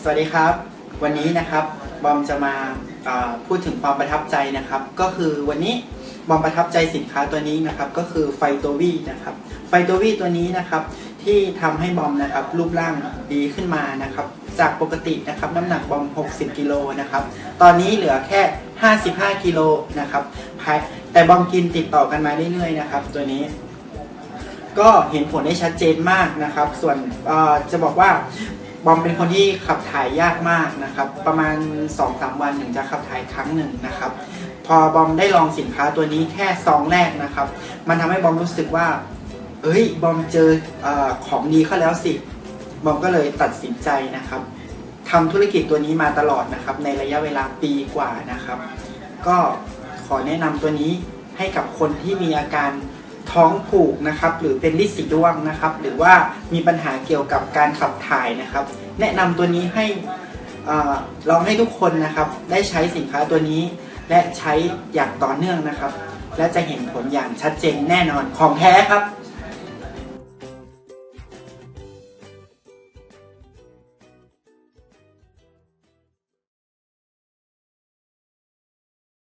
สวัสดีครับ วันนี้นะครับบอมจะมาพูดถึงความประทับใจนะครับ ก็คือวันนี้บอมประทับใจสินค้าตัวนี้นะครับ ก็คือไฟโตวีนะครับ ไฟโตวีตัวนี้นะครับ ที่ทำให้บอมนะครับรูปร่างดีขึ้นมานะครับ จากปกตินะครับน้ำหนักบอม 60 กิโลนะครับ ตอนนี้เหลือแค่ 55 กิโลนะครับแต่บอมกินติดต่อกันมาเรื่อยๆนะครับ ตัวนี้ก็เห็นผลได้ชัดเจนมากนะครับ ส่วนจะบอกว่า บอมเป็นคนที่ขับถ่ายยากมากนะครับ ประมาณ 2-3 วันถึงจะขับถ่ายครั้งหนึ่งนะครับ พอบอมได้ลองสินค้าตัวนี้แค่ซองแรกนะครับ มันทำให้บอมรู้สึกว่าเอ้ยบอมเจอออของดีเข้าแล้วสิ บอมก็เลยตัดสินใจนะครับทำธุรกิจตัวนี้มาตลอดนะครับ ในระยะเวลาปีกว่านะครับ ก็ขอแนะนำตัวนี้ให้กับคนที่มีอาการ ท้องผูกนะครับ หรือเป็นลิสีดวงนะครับ หรือว่ามีปัญหาเกี่ยวกับการขับถ่ายนะครับ แนะนำตัวนี้ให้ลองให้ทุกคนนะครับ ได้ใช้สินค้าตัวนี้ และใช้อย่างต่อเนื่องนะครับ และจะเห็นผลอย่างชัดเจนแน่นอนของแท้ครับ